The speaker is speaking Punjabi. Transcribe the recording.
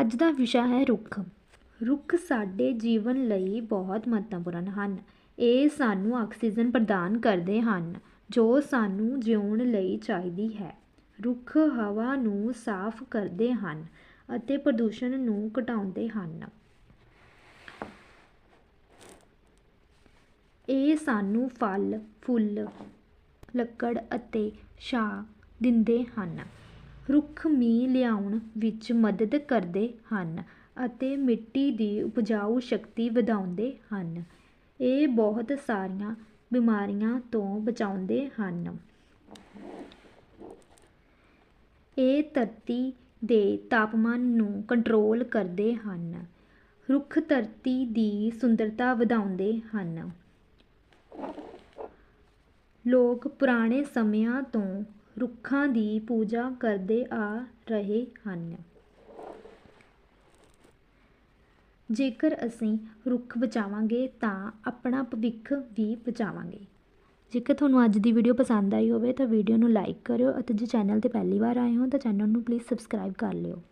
ਅੱਜ ਦਾ ਵਿਸ਼ਾ ਹੈ ਰੁੱਖ। ਰੁੱਖ ਸਾਡੇ ਜੀਵਨ ਲਈ ਬਹੁਤ ਮਹੱਤਵਪੂਰਨ ਹਨ। ਇਹ ਸਾਨੂੰ ਆਕਸੀਜਨ ਪ੍ਰਦਾਨ ਕਰਦੇ ਹਨ, ਜੋ ਸਾਨੂੰ ਜਿਉਣ ਲਈ ਚਾਹੀਦੀ ਹੈ। ਰੁੱਖ ਹਵਾ ਨੂੰ ਸਾਫ਼ ਕਰਦੇ ਹਨ ਅਤੇ ਪ੍ਰਦੂਸ਼ਣ ਨੂੰ ਘਟਾਉਂਦੇ ਹਨ। ਇਹ ਸਾਨੂੰ ਫਲ, ਫੁੱਲ, ਲੱਕੜ ਅਤੇ ਛਾਂ ਦਿੰਦੇ ਹਨ। ਰੁੱਖ ਮੀਂਹ ਲਿਆਉਣ ਵਿੱਚ ਮਦਦ ਕਰਦੇ ਹਨ ਅਤੇ ਮਿੱਟੀ ਦੀ ਉਪਜਾਊ ਸ਼ਕਤੀ ਵਧਾਉਂਦੇ ਹਨ। ਇਹ ਬਹੁਤ ਸਾਰੀਆਂ ਬਿਮਾਰੀਆਂ ਤੋਂ ਬਚਾਉਂਦੇ ਹਨ। ਇਹ ਧਰਤੀ ਦੇ ਤਾਪਮਾਨ ਨੂੰ ਕੰਟਰੋਲ ਕਰਦੇ ਹਨ। ਰੁੱਖ ਧਰਤੀ ਦੀ ਸੁੰਦਰਤਾ ਵਧਾਉਂਦੇ ਹਨ। ਲੋਕ ਪੁਰਾਣੇ ਸਮਿਆਂ ਤੋਂ ਰੁੱਖਾਂ ਦੀ ਪੂਜਾ ਕਰਦੇ ਆ ਰਹੇ ਹਨ। ਜੇਕਰ ਅਸੀਂ ਰੁੱਖ ਬਚਾਵਾਂਗੇ ਤਾਂ ਆਪਣਾ ਭਵਿੱਖ ਵੀ ਬਚਾਵਾਂਗੇ। ਜੇਕਰ ਤੁਹਾਨੂੰ ਅੱਜ ਦੀ ਵੀਡੀਓ ਪਸੰਦ ਆਈ ਹੋਵੇ ਤਾਂ ਵੀਡੀਓ ਨੂੰ ਲਾਈਕ ਕਰਿਓ ਅਤੇ ਜੇ ਚੈਨਲ ਤੇ ਪਹਿਲੀ ਵਾਰ ਆਏ ਹੋ ਤਾਂ ਚੈਨਲ ਨੂੰ ਪਲੀਜ਼ ਸਬਸਕ੍ਰਾਈਬ ਕਰ ਲਿਓ।